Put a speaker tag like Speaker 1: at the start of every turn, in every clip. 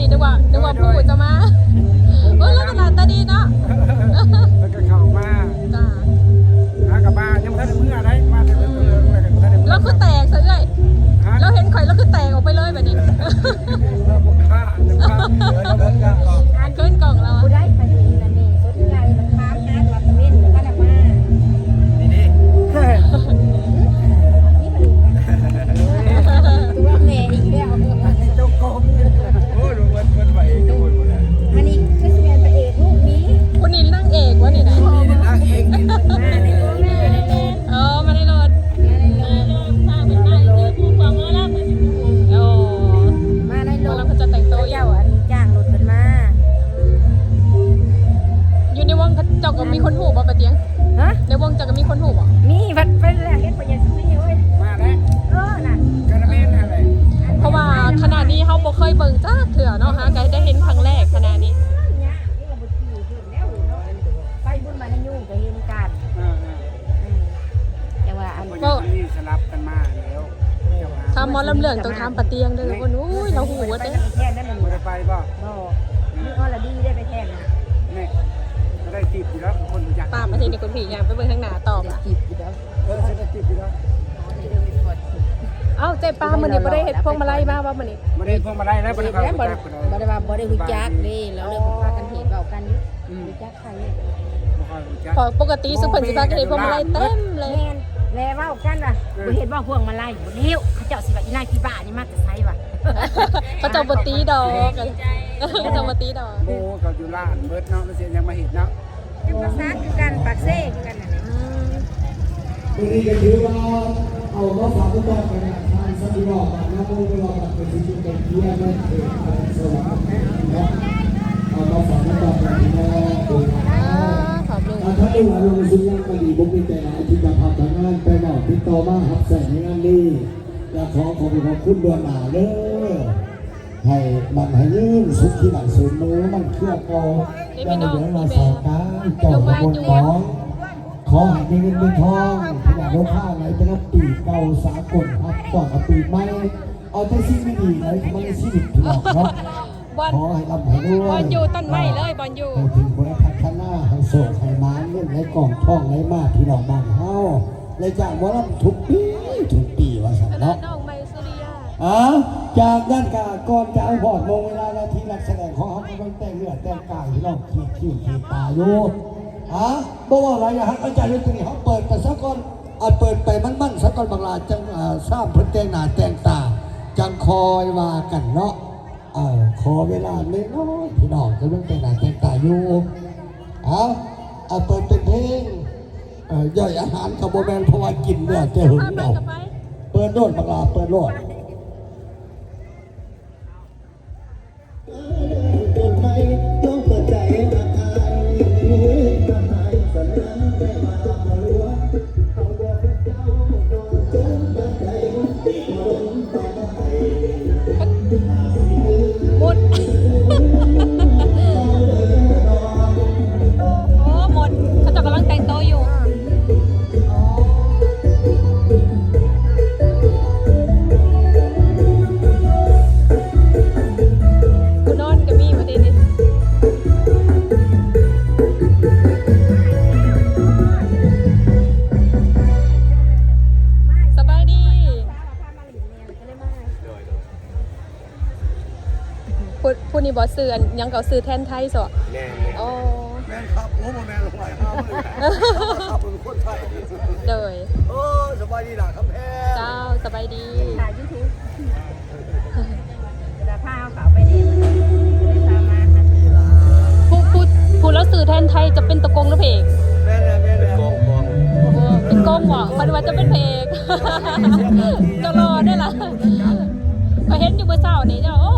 Speaker 1: 你的话
Speaker 2: ทำหมอลำเหลืองต้องทำปะเตียงเด้อทุกคนอุ้ยเราหูว
Speaker 3: ไป
Speaker 2: เด้
Speaker 3: แค่นั้นมัน
Speaker 1: บ่ได้ไปบ่
Speaker 3: บ่นี่ก็ละดีได้ไปแค่นั้น
Speaker 1: แม่ก็ได้ติดอยู่แล้วคนรู้จัก
Speaker 2: ป้ามาทีนี้คุณผียางไปเบิ่งข้างหน้าต่อมา
Speaker 3: จีบอยู่แล้ว
Speaker 1: เออฉันได้ติดอยู่แล้ว
Speaker 2: เอ้าเจ๊ป้ามื้อนี้บ่ได้เฮ็ดพวงมาลัยมาว่ามื้อนี้
Speaker 1: บ่ได้พวงมาลัยแล้วบ่ได้
Speaker 3: แล้ว
Speaker 1: เข้า
Speaker 3: บ่
Speaker 1: จั
Speaker 3: ได้
Speaker 1: กคนใด
Speaker 3: บ่ได้ว่าบ่ได้ฮู้จักนี่แล้วเรื่องพากันเห็นเว้ากันอยู่
Speaker 1: อืม
Speaker 3: ฮู้จักใคร
Speaker 1: บ่ค่อยรู้จัก
Speaker 2: พอปกติสุเพิ่นสิพากันเฮ็ดพวงมาลัยเต็มเลย
Speaker 3: แม่นแล้วเว้ากันว่าบ่เห็นว่าพวงมาลัยบ่เลี้ยวเขาเจ้าสิว่าอีนายพี่บ้านี่มาแต่ไสวะ
Speaker 2: เขาเจ้าบ่ตีดอกเขาเจ้าบ่ตีดอก
Speaker 1: โบกับอยู่ร้านเบิดเนาะมันสิยังมาเห็นเนาะ
Speaker 3: เป็นภาษาคือกันปากเซ่คือกันน่ะ
Speaker 2: อืม
Speaker 4: วันนี้ก็ถือว่าเอามาฝากทุกท่านไปนะทานสักทีบอกกันนะไม่ได้ว่าแบบเป็นสิ่งที่เป็นเพี้ยนนั่นเองสวัสดีนะเอามาฝากทุกท่านไปนะดู
Speaker 2: อ่าขอบลุง
Speaker 4: ถ้าได้ว่าลงสุยังก็ดีบุกมีแต่หลายที่จะทำทางงานไปบอกติดต่อมาหับแสงในงานนี้อยากขอขอบคุณขอบคุณดวงหนาเด้อให้มันให้ยืนสุขที่หลังสูงมือมันเคลื่อนเอาได้เดี๋ยวเราสาวการเจ้าขบวนของขอให้มีเงินมีทองขนาดโลค่าไหนเป็นรับปีเก่าสากลครับก่อนกับปีใหม่เอาแต่สิ่งดีไหนทำไมชีวิตพี่น้องเนาะ
Speaker 2: บอล
Speaker 4: ขอให้ร่ำให้รวย
Speaker 2: บอลอยู่ต้นไม้เลยบอลอยู่
Speaker 4: ให้ถึงคนพัฒนาให้โศกให้มานเงินให้กล่องท่องให้มากพี่น้องบ้านเฮาเลยจากว่ารับทุกปีทุกปีว่าสัน
Speaker 2: อันนั้น
Speaker 4: เนาะ
Speaker 2: น้องไมสุริยา
Speaker 4: อ่าจากด้านกาก่อนจะเอาพอดมงเวลานาทีนักแสดงของเขาก็ต้องแต่งเลือดแต่งกายพี่น้องขีดคิ้วขีดตาอยู่อะบอกว่าอะไรอย่าหันอาจารย์เรื่องนี้เขาเปิดไปสักก่อนอาเปิดไปมันมันๆสักก่อนบางลาจังอ่าสร้างเพิ่นแต่งหน้าแต่งตาจังคอยว่ากันเนาะ เอาขอเวลาเล็กน้อยพี่น้องจะเรื่องแต่งหน้าแต่งตาอยู่เอาเอาเปิดเป็นเพลงย่อยอาหารกับโบแมนเพราะว่ากินเนี่ยเจอหึงเดาเปิดโลดบางลาเปิดโลด นเก่า
Speaker 2: ซื้อแทนไทยสะ
Speaker 1: แน่
Speaker 2: อ๋อ
Speaker 1: แม่นครับโอ้บ่แม่นลงไหลห้ามเลยครับเป็นคนไทย
Speaker 2: เดย
Speaker 1: เออสบายดีล่ะครับแพ้
Speaker 2: เจ้าสบายดี
Speaker 3: ถ่ายยูทูบเวลาพาเอาขาไปเนี่ยมันเลยพามาค่ะ
Speaker 2: พูดพูดพูดแล้วสื่อแทนไทยจะเป็นตะกงหรือเพลง
Speaker 1: แม่นแม่นแม่นกองกอง
Speaker 2: เป็นกงหว่ะมันว่าจะเป็นเพลงจะรอได้ล่ะพอเห็นอยู่เมื่อเช้านี้เจ้าโอ้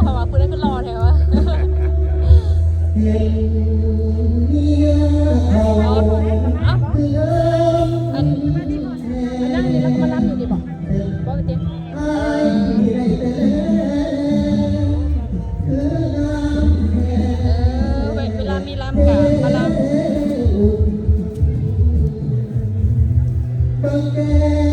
Speaker 2: อุ๊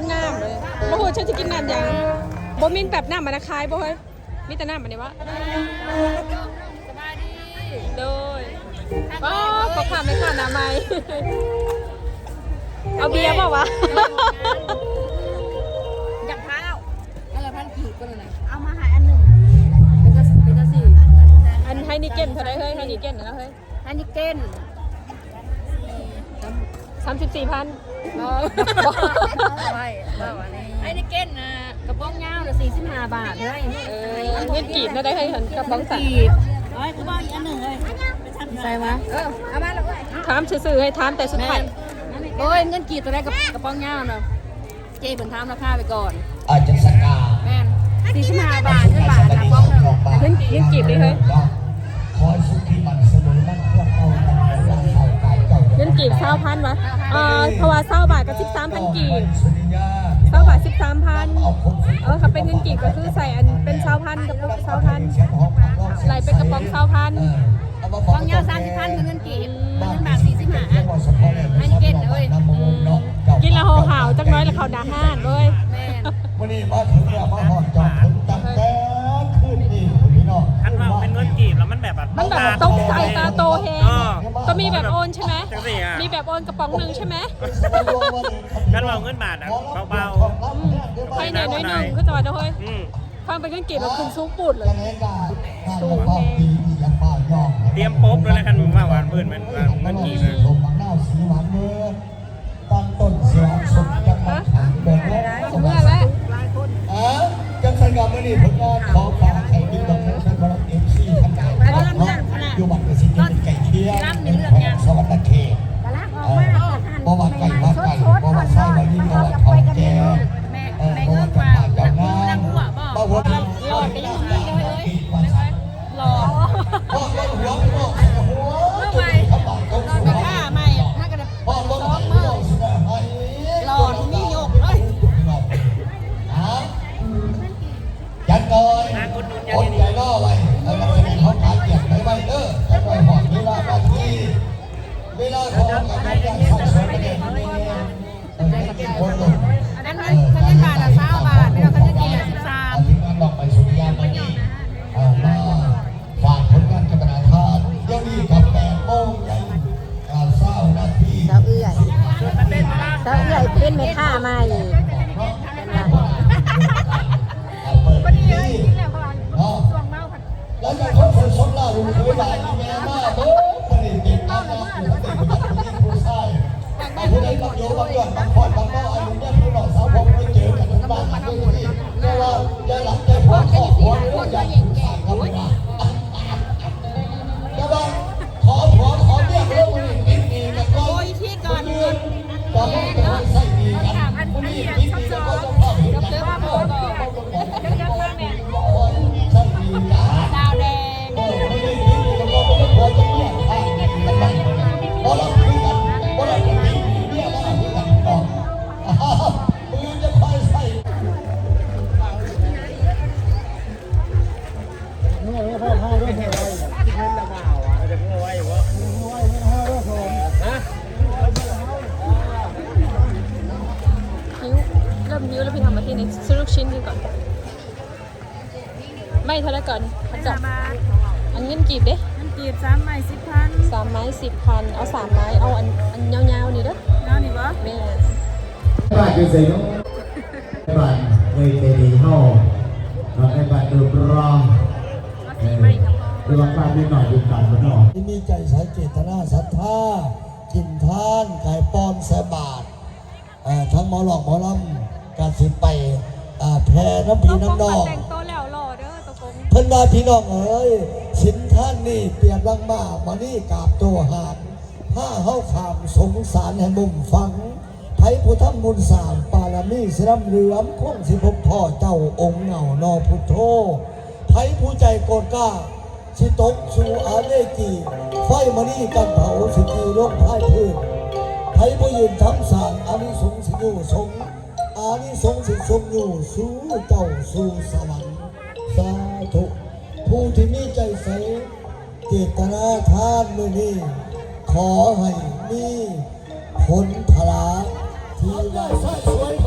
Speaker 2: นจะ
Speaker 3: มาอุ
Speaker 1: ด
Speaker 2: หนุนน้ำเลยโอ้โหฉันจะกินน้ำยังบ่มินแบบน้ำมันคายบ่เฮ้ยมีแต่น้ำมันนี่วะโดยก็ขอข้ามไม่ข้ามน้ำไหมเอาเบียร์เปล่าวะ
Speaker 3: อยากเท้า
Speaker 2: อะไรพันกีบก็เลยนะ
Speaker 3: เอามาหายอันหนึ่ง
Speaker 2: เป็นจะเป็นจะสี่อันไฮนิเก้นเท่าไรเฮ้ยไฮนิเก้นนะเฮ้ย
Speaker 3: อันนี้เกน
Speaker 2: สามสิบสี่พัน
Speaker 3: ไว้ไอ้นี่เกนนะกระป๋องยาวละสี่สิบห้าบาทเลย
Speaker 2: เออเงินกีบนะได้ให้หันกระป๋องสัน
Speaker 3: ไอ้กูบอกอีกอันหนึ่งเลยใส่มาเออเอามาแล้วไถา
Speaker 2: มซื่อๆให้ถามแต่สุดท้าย
Speaker 3: โอ้ยเงินกีดตัวแรกกับกระป๋องยาวเนาะเจ๊เพิ่นถามราคาไปก่อน
Speaker 4: อาจจะสกา
Speaker 3: แม่นสี่สิบห้าบาทเงินบาทกระป๋องหนึ่ง
Speaker 2: เงินเงินกีบดิเฮ้ย
Speaker 4: คอยสุขีมันเสมอมันเพื่อ
Speaker 2: บเศร้าพันวะเออเพราะว่าเศร้าบาทกับสิบสามพันกีบ
Speaker 4: สุริยา
Speaker 2: เศร้าบาทสิบสามพัน
Speaker 4: เอาคน
Speaker 2: เออค่ะเป็นเงินกีบก็คือใส่อันเป็นเศร้าพันกระปุกเศร้าพันไหลเป็นกระป๋องเศร้าพัน
Speaker 3: กระป๋องยาวสามสิบพันเงินกีบเงินบาทสี่สิบห้าอันนี้เก่งนะเว้ย
Speaker 2: กินและห่อหาวจักหน้อยแล้วเขาด่าห้านเลย
Speaker 3: แม่น
Speaker 4: วันนี้มาถึงแล้วมาหอดจอดถึงตั้งแต่คืนนี้คุณพี่น้อง
Speaker 1: ท่านว่าเป็นเงินกีบแล้วมันแบบแบบ
Speaker 2: มันแบบต้องใส่ตาโตเฮง
Speaker 1: อ๋อ
Speaker 2: ก็มีแบบโอนใช่ไหม
Speaker 1: จังสิอะ
Speaker 2: มีแบบโอนกระป๋องหนึ่งใช่ไหม
Speaker 1: ท่านว่าเงินบาทอะเบา
Speaker 2: ใครเนี่ยน้อยหนึ่งก็จะว่าเฮ้ย
Speaker 1: ๆอืม
Speaker 2: ฟังเป็นเงินกีบแบบคุณซุกปูดเลย
Speaker 4: สูงเอง
Speaker 1: เตรียมโป๊บเลยนะคันว่าหวานเบิ่นมันว่าเงินกีบอะ
Speaker 4: ผมมังหน้าสีหวานเมื่อตั้งต้นเสียงสุดจังหวัดขันเบิกแล้ว
Speaker 2: ถึงเมื่อแล้ว
Speaker 4: อะจังสันกับมื่อนี้ผมก็ขอฝากใคร กับพอ
Speaker 2: ดู
Speaker 4: ว่าบ้านนิดหน่อยดูต่ำมาหน่อยที่มีใจสายเจตนาศรัทธากินทานไก่ปอนแสบาทเอ่อทั้งหมอหลอกหมอลำการสิไปอ่าแพร่น้ำพีน้ำนอง
Speaker 2: แต่งโตวแล้วรอเด้อตะกง
Speaker 4: เพิ่นว่าพี่น้องเอ้ยสินท่านนี่เปรียบลังมามานี่กราบตัวหาดผ้าเฮาขามสงสารให้มุมฟังไผผู้ทำบุญสร้ามปารมีสิรำเหลือมคงสิพบพ่อเจ้าองค์เหงานอพุทโธไผผู้ใจโกรธกล้า สิตกสู่อาเลกีไฟมานี่กันเผาสิกีลงพ่ายพื้นไผผู้ยืนทำสารอานิสงสิอยู่สงอานิสงส์สิทรงอยู่สู่เจ้าสู่สวรรค์สาธุผู้ที่มีใจใสเจตนาทานมือนี้ขอให้มีผลพลาที่ได้สร้างสวย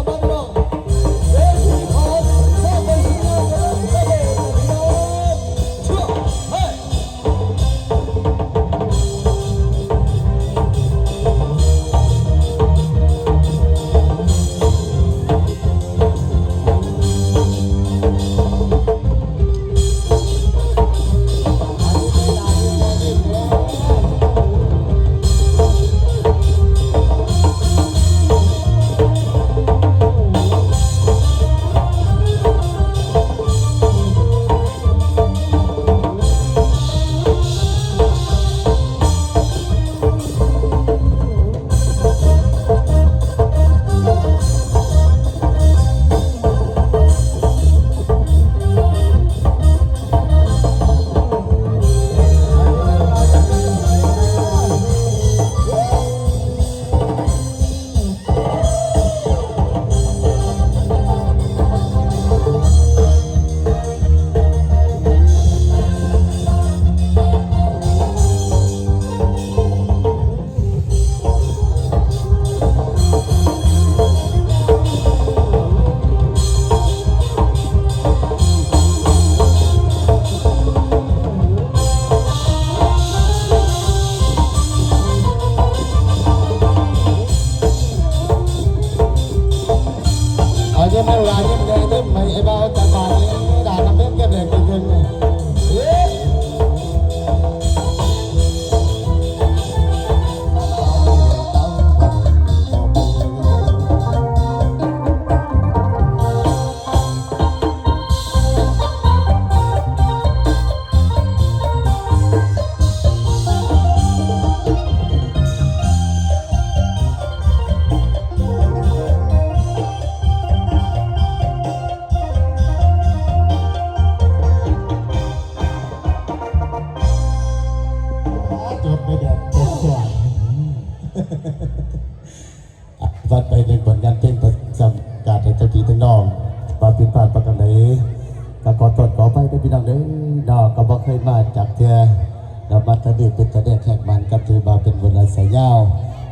Speaker 4: าว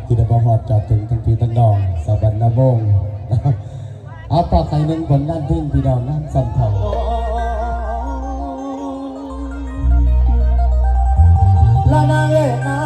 Speaker 4: ที่ได้บ่ฮอดจอดถึงทั้งพี่ทั้งน้องสวรรค์นวงศ์นะครับเอาต่อไปหนึ่งผลงานเพลงพี่น้องน้ำสันเทาละนางเอ๋ย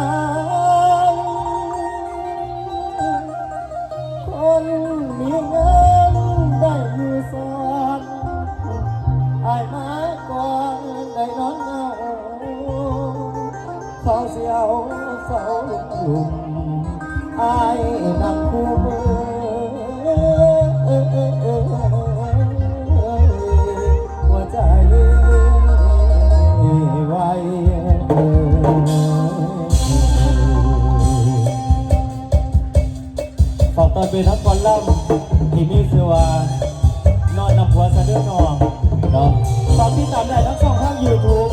Speaker 4: ตอนเป็นทักกอล่ำที่มีชื่อว่านอนนำหัวสะเดือนองเนาะตอนที่
Speaker 5: สามได้ทั้งสองข้างยูทูบ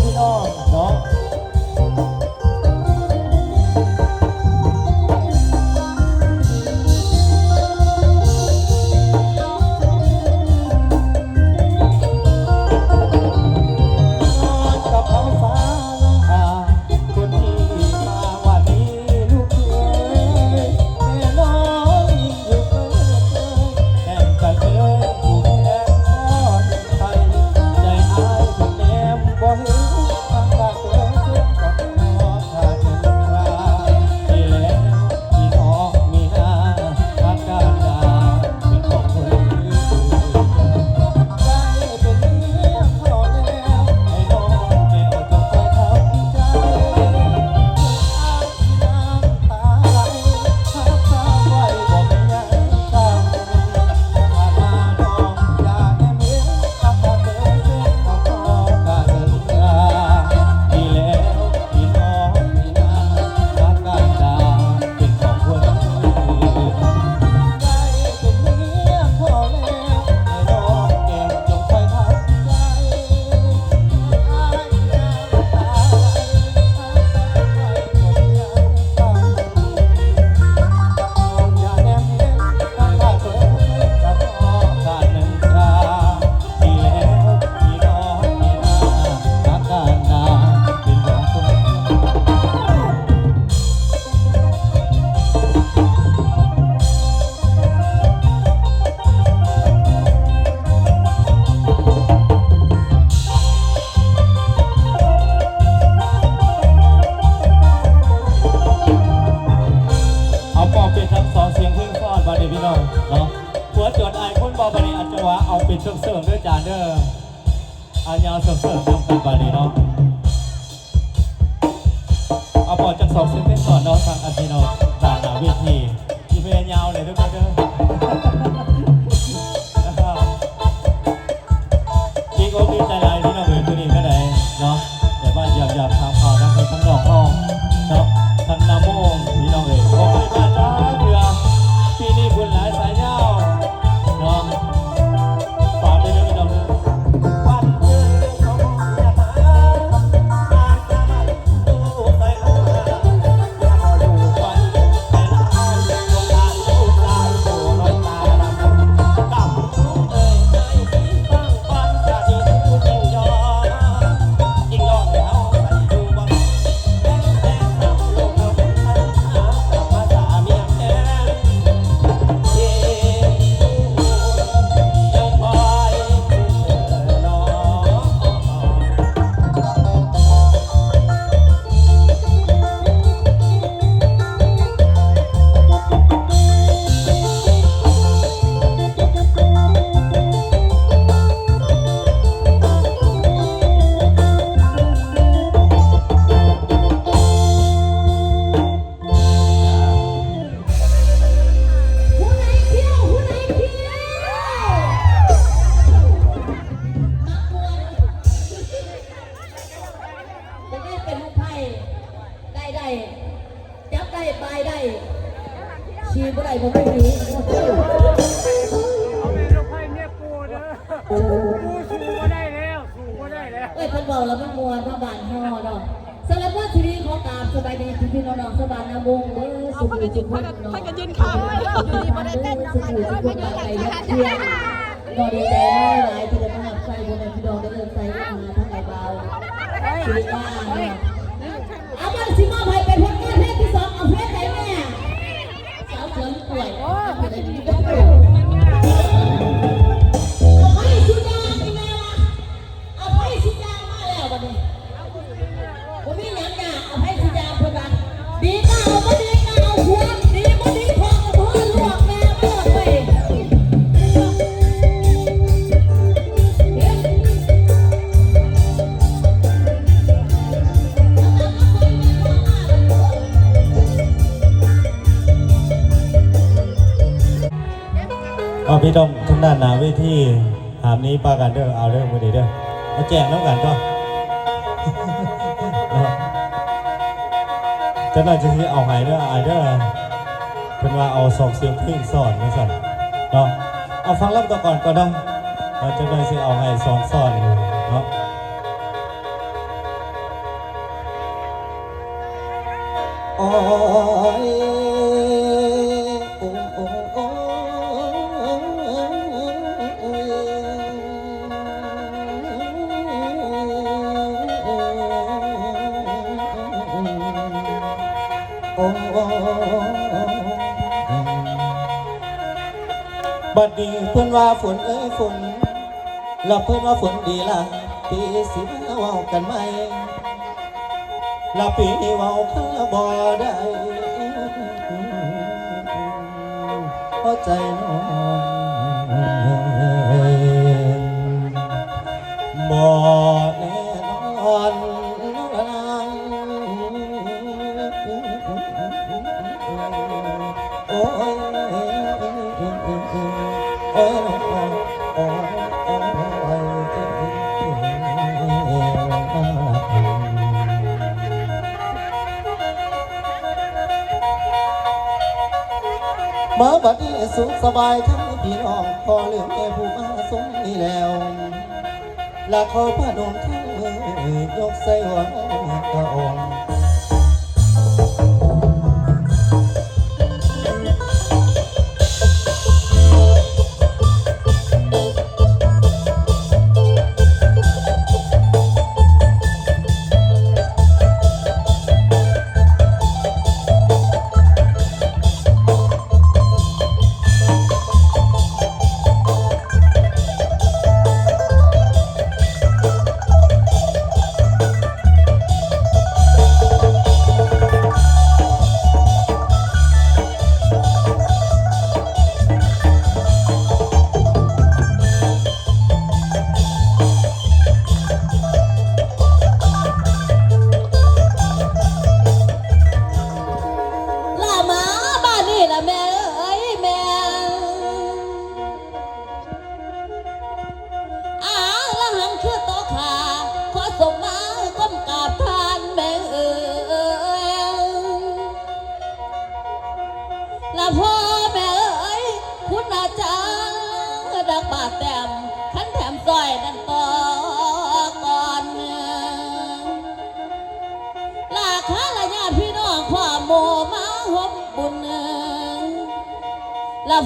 Speaker 5: 这里 นี้
Speaker 3: ป้า
Speaker 1: กันเด้อ
Speaker 3: เอาเด้อมือดีเด้อมาแจกแล้วกันก็
Speaker 5: จะน่าจะที่เอาหายเด้ออายเด้อเป็นว่าเอาสองเสียงพึ่งสอนนะสั่นเนาะเอาฟังรับต่อก่อนก็ได้เราจะได้สิเอาหายสองสอนเนาะ
Speaker 4: ลั
Speaker 5: บเพื่อนว่าฝนดีละปีสิมาเว้ากันไหมลับปีเว้าข้าบ่ได้พอใจน้อง มาบัดนี้สุขสบายทั้งพี่น้องพอเลือกแก่ผู้มาสมนี่แล้วและขอพระนมทั้งมือยกใส่หัวกระองค์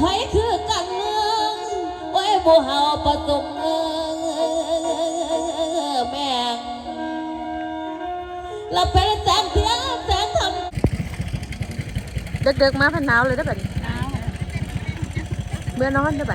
Speaker 6: ไฟคือกันเมืองไว้บ่เฮาประสมเออแม่งละเป็นแสงเทียนแสงธรรม
Speaker 2: เด็กๆมาพันหนาวเลยได้อแบบนี้เบื่อนอนได้อแบบนี้